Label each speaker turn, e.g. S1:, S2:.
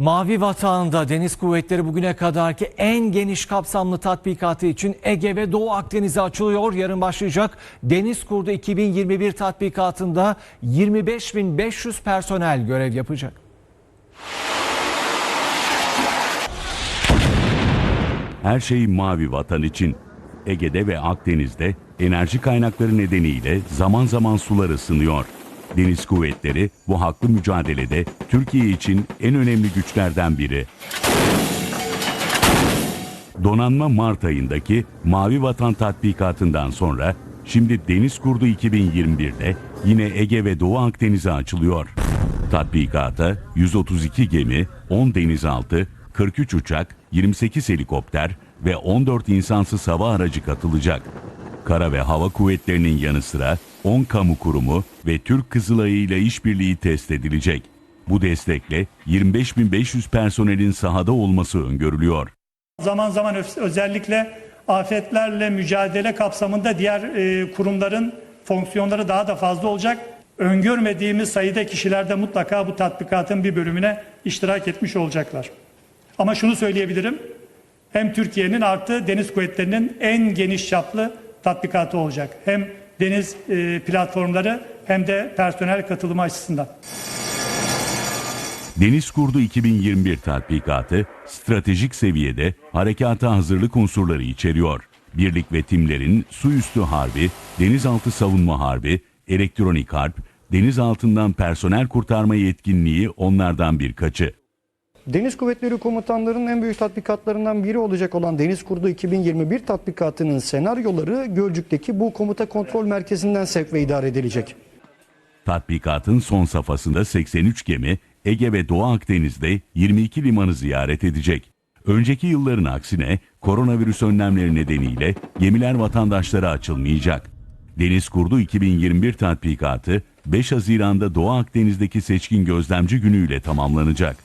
S1: Mavi Vatan'da Deniz Kuvvetleri bugüne kadarki en geniş kapsamlı tatbikatı için Ege ve Doğu Akdeniz'e açılıyor. Yarın başlayacak Deniz Kurdu 2021 tatbikatında 25.500 personel görev yapacak.
S2: Her şey mavi vatan için. Ege'de ve Akdeniz'de enerji kaynakları nedeniyle zaman zaman sular ısınıyor. Deniz kuvvetleri bu haklı mücadelede Türkiye için en önemli güçlerden biri. Donanma Mart ayındaki Mavi Vatan tatbikatından sonra şimdi Deniz Kurdu 2021'de yine Ege ve Doğu Akdeniz'e açılıyor. Tatbikata 132 gemi, 10 denizaltı, 43 uçak, 28 helikopter ve 14 insansız hava aracı katılacak. Kara ve hava kuvvetlerinin yanı sıra 10 kamu kurumu ve Türk Kızılayı ile işbirliği test edilecek. Bu destekle 25.500 personelin sahada olması öngörülüyor.
S3: Zaman zaman özellikle afetlerle mücadele kapsamında diğer e, kurumların fonksiyonları daha da fazla olacak. Öngörmediğimiz sayıda kişiler de mutlaka bu tatbikatın bir bölümüne iştirak etmiş olacaklar. Ama şunu söyleyebilirim. Hem Türkiye'nin artı deniz kuvvetlerinin en geniş çaplı tatbikatı olacak. Hem deniz e, platformları hem de personel katılımı açısından.
S2: Deniz Kurdu 2021 tatbikatı stratejik seviyede harekata hazırlık unsurları içeriyor. Birlik ve timlerin su üstü harbi, denizaltı savunma harbi, elektronik harp, deniz altından personel kurtarma yetkinliği onlardan birkaçı.
S4: Deniz Kuvvetleri Komutanlarının en büyük tatbikatlarından biri olacak olan Deniz Kurdu 2021 tatbikatının senaryoları Gölcük'teki bu komuta kontrol merkezinden sevk ve idare edilecek.
S2: Tatbikatın son safhasında 83 gemi Ege ve Doğu Akdeniz'de 22 limanı ziyaret edecek. Önceki yılların aksine koronavirüs önlemleri nedeniyle gemiler vatandaşlara açılmayacak. Deniz Kurdu 2021 tatbikatı 5 Haziran'da Doğu Akdeniz'deki seçkin gözlemci günüyle tamamlanacak.